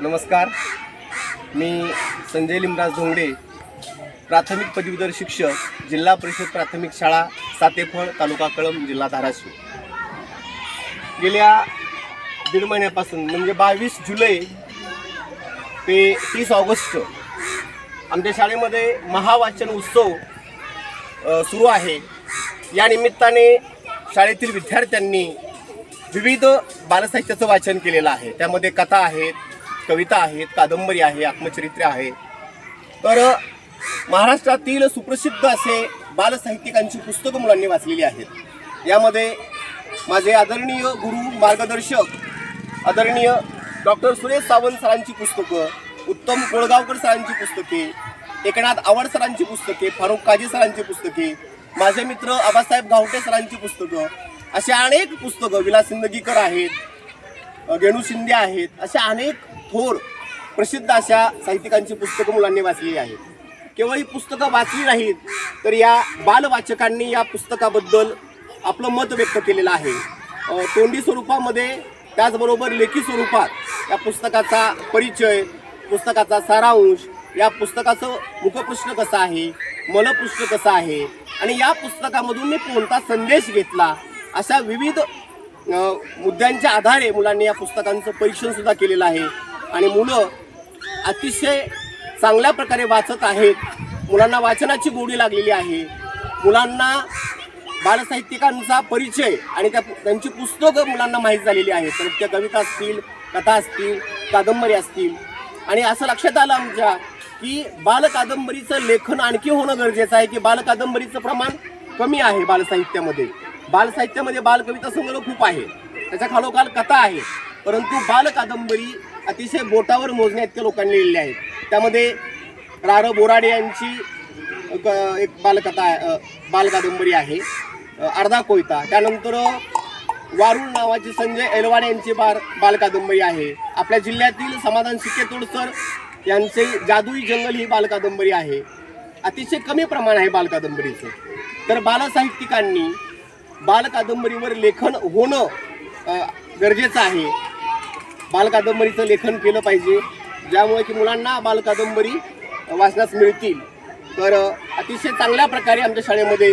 नमस्कार. मी संजय लिमराज धोंगडे प्राथमिक पदवीधर शिक्षक जिल्हा परिषद प्राथमिक शाळा सातेफळ तालुका कळम जिल्हा धाराशिव. गेल्या दीड महिन्यापासून म्हणजे बावीस जुलै ते तीस ऑगस्ट आमच्या शाळेमध्ये महावाचन उत्सव सुरू आहे. या निमित्ताने शाळेतील विद्यार्थ्यांनी विविध बालसाहित्याचं वाचन केलेलं आहे. त्यामध्ये कथा आहेत कविता आहेत कादंबरी आहे आत्मचरित्र आहे. तर महाराष्ट्रातील सुप्रसिद्ध असे बालसाहित्यिकांची पुस्तकं मुलांनी वाचलेली आहेत. यामध्ये माझे आदरणीय गुरु मार्गदर्शक आदरणीय डॉक्टर सुरेश सावंत सरांची पुस्तकं उत्तम कोळगावकर सरांची पुस्तके एकनाथ आवड सरांची पुस्तके फारुख काजी सरांची पुस्तके माझे मित्र आबासाहेब गावटे सरांची पुस्तकं असे अनेक पुस्तकं विलास सिंदगीकर आहेत गेणू शिंदे आहेत अशा अनेक थोर प्रसिद्ध अशा साहित्यिकांची पुस्तकं मुलांनी वाचलेली आहेत. केवळ ही पुस्तकं वाचली नाहीत तर या बालवाचकांनी या पुस्तकाबद्दल आपलं मत व्यक्त केलेलं आहे. तोंडी स्वरूपामध्ये त्याचबरोबर लेखी स्वरूपात या पुस्तकाचा परिचय पुस्तकाचा सारांश या पुस्तकाचं मुखपृष्ठ कसं आहे मलपृष्ठ कसं आहे आणि या पुस्तकामधून मी कोणता संदेश घेतला अशा विविध मुद्द्यांच्या आधारे मुलांनी या पुस्तकांचं परीक्षण सुद्धा केलेलं आहे. आणि मुलं अतिशय चांगल्या प्रकारे वाचत आहेत. मुलांना वाचनाची गोडी लागलेली आहे. मुलांना बालसाहित्यिकांचा परिचय आणि त्या त्यांची पुस्तकं मुलांना माहीत झालेली आहेत. तर त्या कविता असतील कथा असतील कादंबरी असतील. आणि असं लक्षात आलं आमच्या की बालकादंबरीचं लेखन आणखी होणं गरजेचं आहे की बालकादंबरीचं प्रमाण कमी आहे बालसाहित्यामध्ये. बालसाहित्यामध्ये बालकविता संग्रह खूप आहे. त्याच्या खालोखाल कथा आहे. परंतु बालकादंबरी अतिशय बोटावर मोजण्या इतक्या लोकांनी लिहिलेल्या आहेत. त्यामध्ये रा र बोराडे यांची क- एक बालकथा बालकादंबरी आहे. अर्धा कोयता. त्यानंतर वारुण नावाची संजय एलवाड यांची बार बालकादंबरी आहे. आपल्या जिल्ह्यातील समाधान शिकेतोड सर यांचे जादुई जंगल ही बालकादंबरी आहे. अतिशय कमी प्रमाण आहे बालकादंबरीचं. तर बालसाहित्यिकांनी बालकादंबरीवर लेखन होणं गरजेचं आहे. बालकादंबरीचं लेखन केलं पाहिजे ज्यामुळे की मुलांना बालकादंबरी वाचण्यास मिळतील. तर अतिशय चांगल्या प्रकारे आमच्या शाळेमध्ये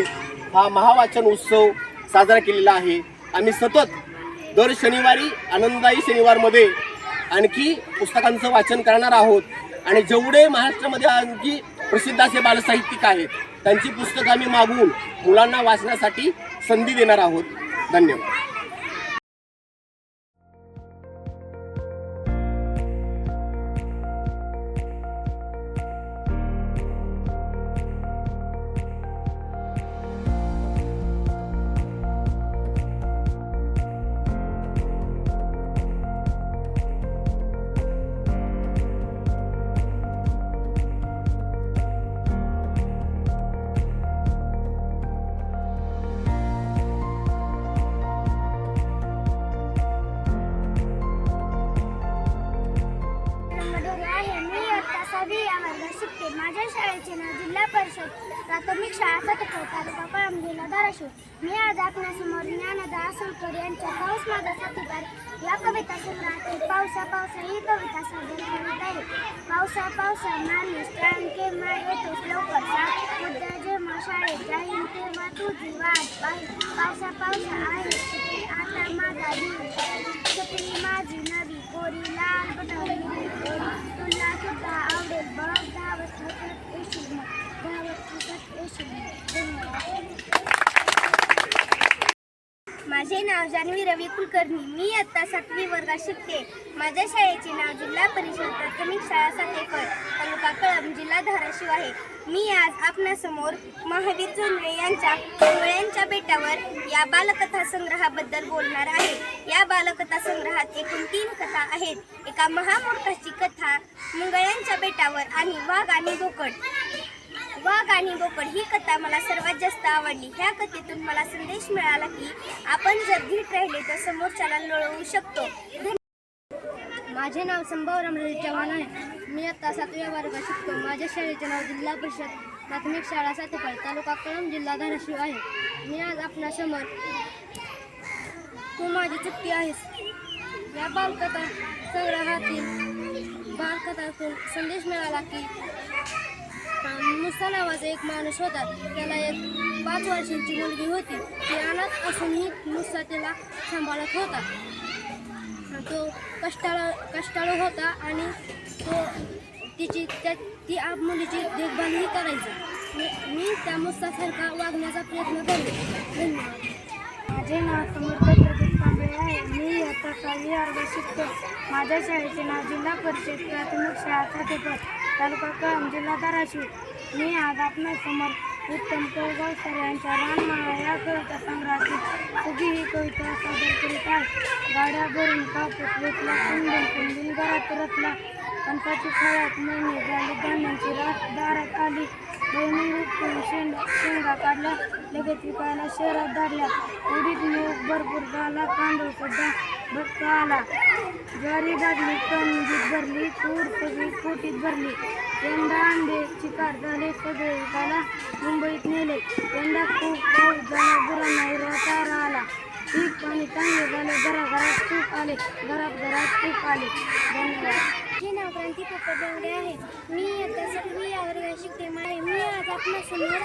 हा महावाचन उत्सव साजरा केलेला आहे. आम्ही सतत दर शनिवारी आनंददायी शनिवारमध्ये आणखी पुस्तकांचं वाचन करणार आहोत. आणि जेवढे महाराष्ट्रामध्ये आणखी प्रसिद्ध असे बालसाहित्यिक आहेत त्यांची पुस्तकं आम्ही मागून मुलांना वाचण्यासाठी संधी देणार आहोत. धन्यवाद. माझ्या शाळेचे नाव जिल्हा परिषद प्राथमिक शाळा सतपूर तालुका कळंब जिल्हा धाराशिव. मी आज आपणासमोर ज्ञानदा आसनकर यांच्या पाऊस माझा साथीदार. या कविता संग्रहातील पावसा पावसा ही कविता सादर करत आहे. पावसा पावसा माणूस प्राण केव्हा येतोस लवकर उद्या जेव्हा शाळेत जाईल तेव्हा तुझी वाट पाहिजे पावसा पावसा आहे आता माझा दिवस छत्री माझी नवी कोरी लाल बटावली तुला सुद्धा आवडेल माझे नाव जान्हवी रवी कुलकर्णी. मी आत्ता सातवी वर्गात शिकते. माझ्या शाळेचे नाव जिल्हा परिषद प्राथमिक शाळा सातेफळ तालुका कळम जिल्हा धाराशिव आहे. मी आज आपणासमोर महावीर जोंधळे यांच्या मुंगळ्यांच्या बेटावर या बालकथा संग्रहाबद्दल बोलणार आहे. या बालकथा संग्रहात एकूण तीन कथा आहेत. एका महामूर्खाची कथा मुंगळ्यांच्या बेटावर आणि वाघ आणि बोकड. वाघ आणि बोकड ही कथा मला सर्वात जास्त आवडली. ह्या कथेतून मला संदेश मिळाला की आपण जर धीट राहिले तर समोरच्याला लोळवू शकतो. माझे नाव संभव रामराजे चव्हाण आहे. मी आता सातव्या वर्गात शिकतो. माझ्या शाळेचे नाव जिल्हा परिषद प्राथमिक शाळा सातपाळ तालुका कळम जिल्हा धाराशिव आहे. मी आज आपणासमोर तू माझी चुकी आहेस. या बालकथा संग्रहातील बालकथातून संदेश मिळाला की मुसा नावाचा एक माणूस होता. त्याला एक पाच वर्षांची मुलगी होती. ती अनाथ असूनही मुसा तिला सांभाळत होता. तो कष्टाळ कष्टाळू होता आणि तो तिची त्या ती आप मुलीची देखभालही करायची. मी मी त्या मुसासारखा वागण्याचा प्रयत्न करेन. धन्यवाद. माझे नाव समर्थ प्रदीप कांबळे आहे. मी इयत्ता सहावी वर्गात शिकतो. माझ्या शाळेचे नाव जिल्हा परिषद प्राथमिक शाळा खातेपत तालुका कळम जिल्हा धाराशिव. मी आज आपणासमोर उत्तम कोळगाव सर यांच्या रानमाळा या कविता संग्रहातील सुगी ही कविता सादर करीत आहे. गाड्या भरून कापूस वेचला कुंदन कुंदून घरात रचला. कणसाची फळ्यात महिने झाली धान्यांची रास दारात आली. दोन्ही शेंड शेंगा काढल्या. लगेच विकायला शहरात धरल्या. उडीत मूग भरपूर झाला. तांदूळ सुद्धा भटका आला. ज्वारी गाडली कणगीत भरली तूर सगळी पोटीत भरली. यंदा अंडे चिकार झाले सगळे विकायला मुंबईत नेले. यंदा खूप पाऊस झाला गुरांना हिरवा चारा आला. पीक पाणी चांगले झाले घराघरात तूप आले. घरात घरात तूप आले. धन्यवाद. माझे नाव क्रांती पप्पा आहे. मी इयत्ता सातवी या वर्गात शिकते मा- मी आपल्यासमोर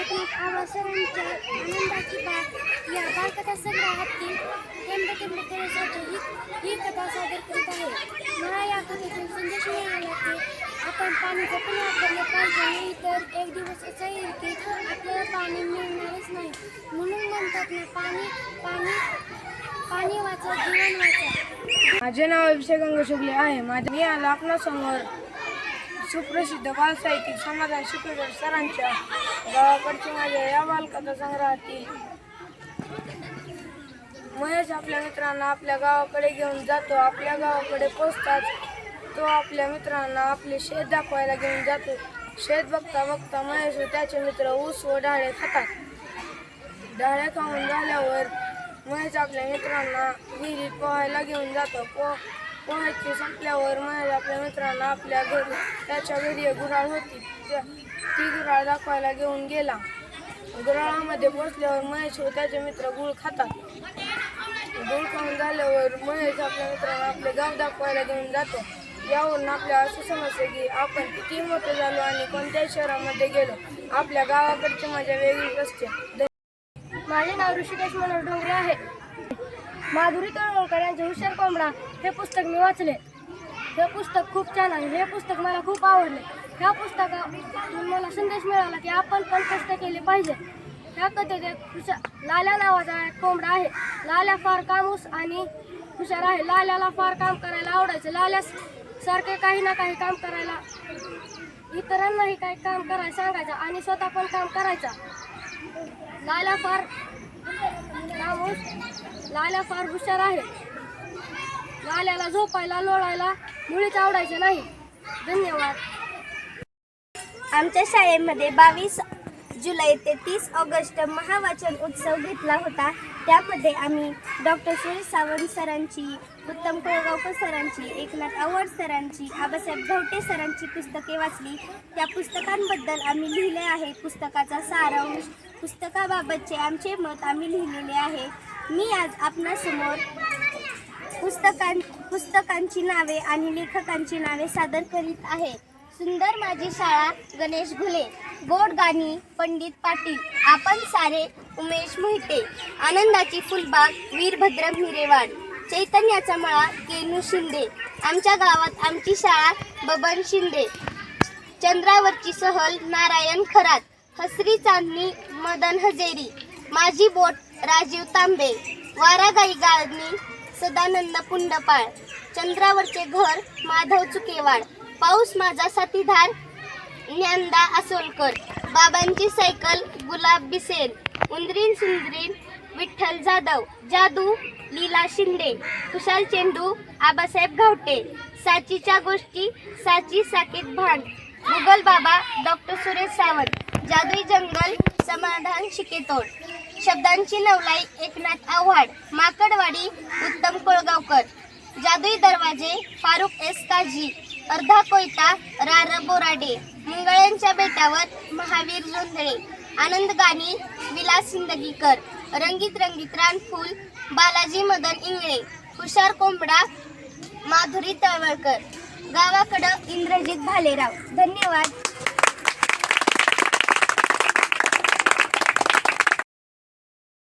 एकनाथ आबा आनंदाची बाग या बालकथा संग्रहातील थेंब थेंब तळेसाचे ही ही कथा सादर करत आहे. मला या कथेतून संदेश मिळाला की आपण पाणी जपून वापरले पाहिजे नाही तर एक दिवस असा येईल की आपल्याला पाणी मिळणारच नाही. म्हणून म्हणतात ना पाणी पाणी पाणी वाचा जीवन वाचा. माझे नाव अभिषेक अंगशुगले आहे. माझ्या मी आला आपणासमोर सुप्रसिद्ध बालसाहित्यिक समाधान शिकवकर सरांच्या गावाकडची माझ्या या बालकथा संग्रहातील महेश आपल्या मित्रांना आपल्या गावाकडे घेऊन जातो. आपल्या गावाकडे पोचताच तो आपल्या मित्रांना आपले शेत दाखवायला घेऊन जातो. शेत बघता बघता महेश व त्याचे मित्र ऊस व डाळे खातात. डाळे खाऊन झाल्यावर महेश आपल्या मित्रांना विहिरीत पोहायला घेऊन जातो. पो पोहायचे संपल्यावर महेश आपल्या मित्रांना आपल्या घरी त्याच्या घरी एक गुराळ होती. ती गुराळ दाखवायला घेऊन गेला. गुराळामध्ये पोचल्यावर महेश व त्याचे मित्र गुळ खातात. गुळ खाऊन झाल्यावर महेश आपल्या मित्रांना आपले गाव दाखवायला घेऊन जातो. यावरून आपल्या असं समजते की आपण किती मोठे झालो आणि कोणत्याही शहरामध्ये गेलो. आपल्या गावाकडची मजा वेगळीच असते. माझे नाव ऋषिकेश मनोहर डोंगरे आहे. माधुरी तळवळकर यांचे हुशार कोंबडा हे पुस्तक मी वाचले. हे पुस्तक खूप छान आहे. हे पुस्तक मला खूप आवडले. ह्या पुस्तकातून मला संदेश मिळाला की आपण पण कष्ट केले पाहिजे. ह्या कथेत एक हुशार लाल्या नावाचा एक कोंबडा आहे. लाल्या फार कामूस आणि हुशार आहे. लाल्याला फार काम करायला आवडायचं. लाल्या सारखे काही ना काही काम करायला इतरांनाही काही काम करायला सांगायचं आणि स्वतः पण काम करायचं. लाल्या फार कामूस लाला फार हुशार आहे. लाल्याला झोपायला लोळायला मुळीच आवडायचे नाही. धन्यवाद. आमच्या शाळेमध्ये बावीस जुलै ते तीस ऑगस्ट महावाचन उत्सव घेतला होता. त्यामध्ये आम्ही डॉक्टर सुरेश सावंत सरांची उत्तम कोळगावकर सरांची एकनाथ आव्हाड सरांची आबासाहेब घवटे सरांची पुस्तके वाचली. त्या पुस्तकांबद्दल आम्ही लिहिले आहे. पुस्तकाचा सारांश पुस्तकाबाबतचे आमचे मत आम्ही लिहिलेले आहे. मी आज आपणासमोर पुस्तकां पुस्तकांची नावे आणि लेखकांची नावे सादर करीत आहे. सुंदर माझी शाळा गणेश घुले गोड गाणी पंडित पाटील आपण सारे उमेश मोहिते आनंदाची फुलबाग वीरभद्र हिरेवाड चैतन्याचा मळा केनू शिंदे आमच्या गावात आमची शाळा बबन शिंदे चंद्रावरची सहल नारायण खरात हसरी चांदणी मदन हजेरी माझी बोट राजीव तांबे वारागाई गाळणी सदानंद पुंडपाळ चंद्रावरचे घर माधव चुकेवाड पाऊस माझा साथीधार ज्ञानदा असोलकर बाबांची सायकल गुलाब बिसेन उंदरीन सुंदरीन विठ्ठल जाधव जादू लीला शिंदे कुशाल चेंडू आबासाहेब घावटे साचीच्या गोष्टी साची साकेत भांड मुघल बाबा डॉक्टर सुरेश सावंत जादुई जंगल समाधान शिकेतोड. शब्दांची नवलाई एकनाथ आव्हाड माकडवाडी उत्तम कोळगावकर. जादुई दरवाजे फारुख एस काजी अर्धा कोयता रार बोराडे. मंगळ्यांच्या बेटावर महावीर जोंधळे आनंद गाणी विलास सिंदगीकर. रंगीत रंगीत रानफूल बालाजी मदन इंगळे. हुशार कोंबडा माधुरी तळवळकर. गावाकडं इंद्रजित भालेराव. धन्यवाद.